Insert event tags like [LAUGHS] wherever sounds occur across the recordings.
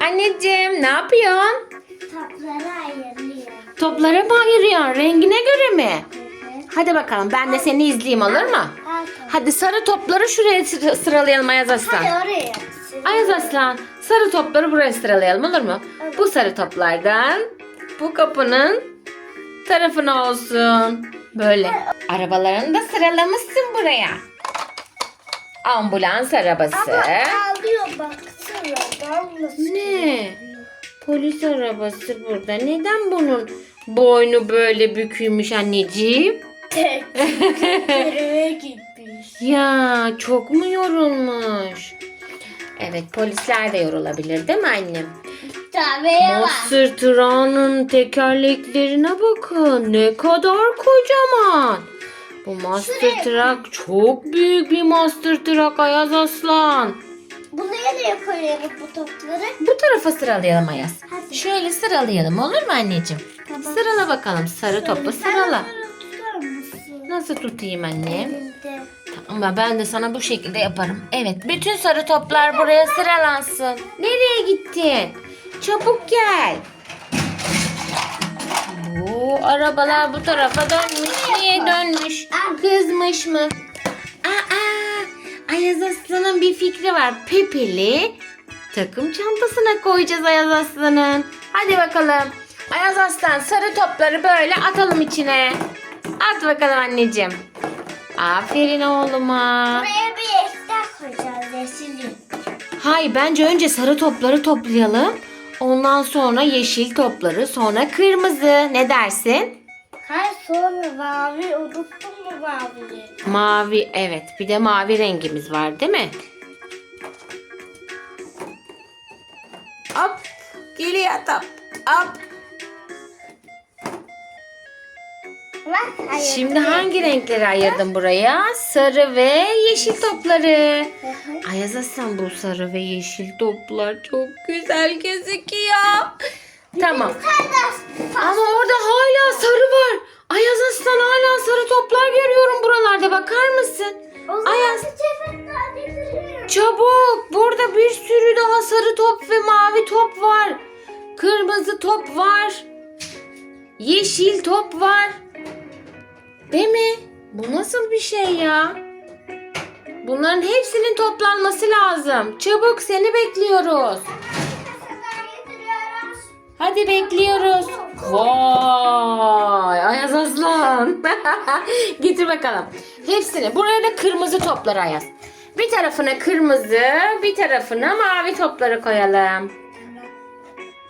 Anneciğim ne yapıyorsun? Topları ayırıyor. Toplara mı ayırıyorsun? Rengine göre mi? Hadi bakalım ben de seni izleyeyim olur mu? Al top. Hadi sarı topları şuraya sıra- sıralayalım Ayaz Aslan. Hadi oraya. Ayaz Aslan sarı topları buraya sıralayalım olur mu? Bu sarı toplardan bu kapının tarafına olsun. Böyle. Arabalarını da sıralamışsın buraya. Ambulans arabası. Ağlıyor baksana. Ne? Polis arabası burada. Neden bunun boynu böyle bükülmüş anneciğim? Terime [LAUGHS] gitmiş. Ya çok mu yorulmuş? Evet polisler de yorulabilir değil mi annem? Bak. Monster Truck'ın tekerleklerine bakın. Ne kadar kocaman. Bu Monster Truck çok büyük bir Monster Truck Ayaz Aslan. Bunu nereye koyalım bu topları? Bu tarafa sıralayalım Ayaz. Hadi. Şöyle sıralayalım olur mu anneciğim? Tamam. Sırala bakalım sarı topu sırala. Nasıl tutayım annem? Elinde. Ama ben de sana bu şekilde yaparım. Evet bütün sarı toplar buraya sıralansın. Nereye gittin? Çabuk gel. Bu arabalar bu tarafa dönmüş. Niye dönmüş? Kızmış mı? Ayaz Aslan'ın bir fikri var. Pepeli takım çantasına koyacağız Ayaz Aslan'ın. Hadi bakalım. Ayaz Aslan sarı topları böyle atalım içine. At bakalım anneciğim. Aferin oğluma. Buraya bir ekler koyacağız yeşili. Hay bence önce sarı topları toplayalım. Ondan sonra yeşil topları, sonra kırmızı. Ne dersin? Hayır sonra mavi unuttun mu maviyi? Mavi evet. Bir de mavi rengimiz var değil mi? Hop. Geliyor top. Hop. Bak hayır. Şimdi hangi renkleri ayırdım buraya? Sarı ve yeşil topları. Ayaz Aslan bu sarı ve yeşil toplar çok güzel gözüküyor. Tamam. Ama orada hala sarı var. Ayaz Aslan hala sarı toplar görüyorum buralarda. Bakar mısın? Ayaz. Çabuk. Burada bir sürü daha sarı top ve mavi top var. Kırmızı top var. Yeşil top var. Değil mi? Bu nasıl bir şey ya? Bunların hepsinin toplanması lazım. Çabuk seni bekliyoruz. Hadi bekliyoruz. Vay Ayaz Aslan. [LAUGHS] Getir bakalım. Hepsini. Buraya da kırmızı topları Ayaz. Bir tarafına kırmızı, bir tarafına mavi topları koyalım.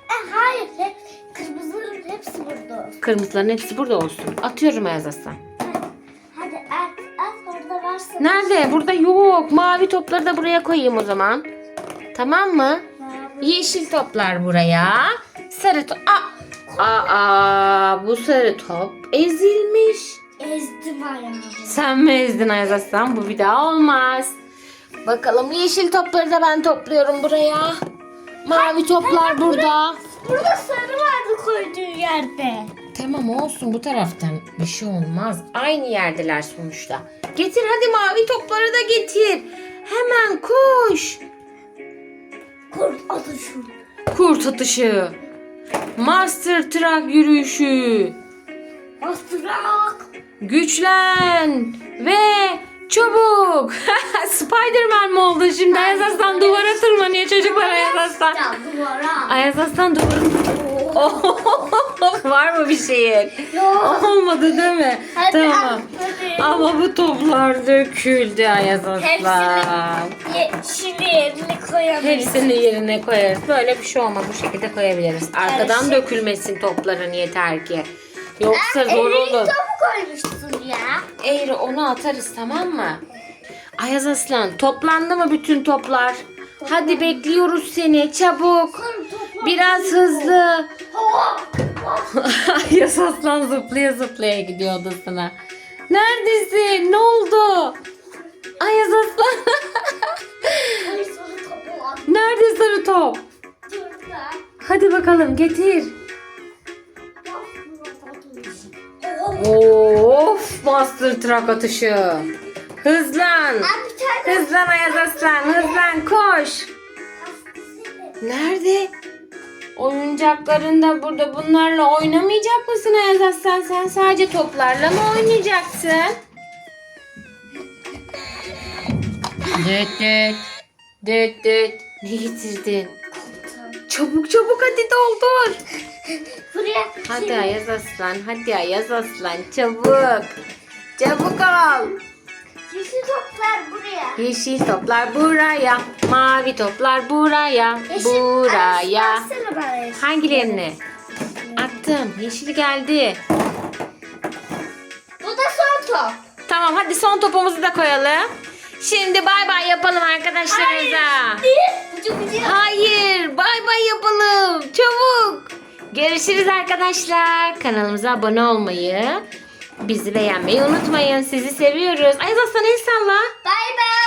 E, hayır. Hep, kırmızıların hepsi burada olsun. Kırmızıların hepsi burada olsun. Atıyorum Ayaz Aslan. Hadi at. At orada varsa. Nerede? Burada yok. Mavi topları da buraya koyayım o zaman. Tamam mı? Yeşil toplar buraya. Sarı top. Aa, aa, bu sarı top ezilmiş. Ezdim ayağımı. Sen mi ezdin Ayaz Aslan? Bu bir daha olmaz. Bakalım yeşil topları da ben topluyorum buraya. Mavi toplar burada. Burada sarı vardı koyduğun yerde. Tamam olsun bu taraftan bir şey olmaz. Aynı yerdeler sonuçta. Getir hadi mavi topları da getir. Hemen koş. Kurt atışım. Kurt atışı. Master Truck yürüyüşü. Bastırak. Güçlen ve çabuk. [LAUGHS] Spiderman mı oldu şimdi? Ayaz Aslan duvara tırmanıyor çocuklar Ayaz Aslan. Ayaz Aslan duvara [LAUGHS] Var mı bir şeyin? Yok. Olmadı değil mi? Hadi tamam. hadi. Ama bu toplar döküldü Ayaz Aslan. Hepsini ye, şimdi yerine koyamayız. Hepsini yerine koyarız. Böyle bir şey olmaz. Bu şekilde koyabiliriz. Arkadan Karışık. dökülmesin topların yeter ki. Yoksa zor Elini olur. topu koymuşsun ya. Eğri onu atarız tamam mı? Ayaz Aslan toplandı mı bütün toplar? Hadi bekliyoruz seni çabuk. Biraz hızlı. [LAUGHS] Ayaz Aslan zıplaya zıplaya gidiyor odasına. Neredesin? Ne oldu? Ayaz Aslan. Nerede sarı top? Hadi bakalım getir. Of Master Truck atışı. Hızlan. Hızlan Ayaz Aslan hızlan koş. Nerede? Oyuncakların da burada bunlarla oynamayacak mısın Ayaz Aslan? Sen sadece toplarla mı oynayacaksın? Düt düt. Düt düt. Ne getirdin? Çabuk çabuk hadi doldur. Buraya Hadi şimdi- Ayaz Aslan, hadi Ayaz Aslan çabuk. Çabuk ol. Yeşil toplar buraya. Mavi toplar buraya, Yeşil- buraya. Ay, versene bana yeşil. Hangilerini? Attım. Yeşil geldi. Bu da son top. Tamam hadi son topumuzu da koyalım. Şimdi bay bay yapalım arkadaşlarımıza. Hayır, bay bay yapalım. Çabuk. Görüşürüz arkadaşlar. Kanalımıza abone olmayı, bizi beğenmeyi unutmayın. Sizi seviyoruz. Ayaz Aslan el salla. Bay bay.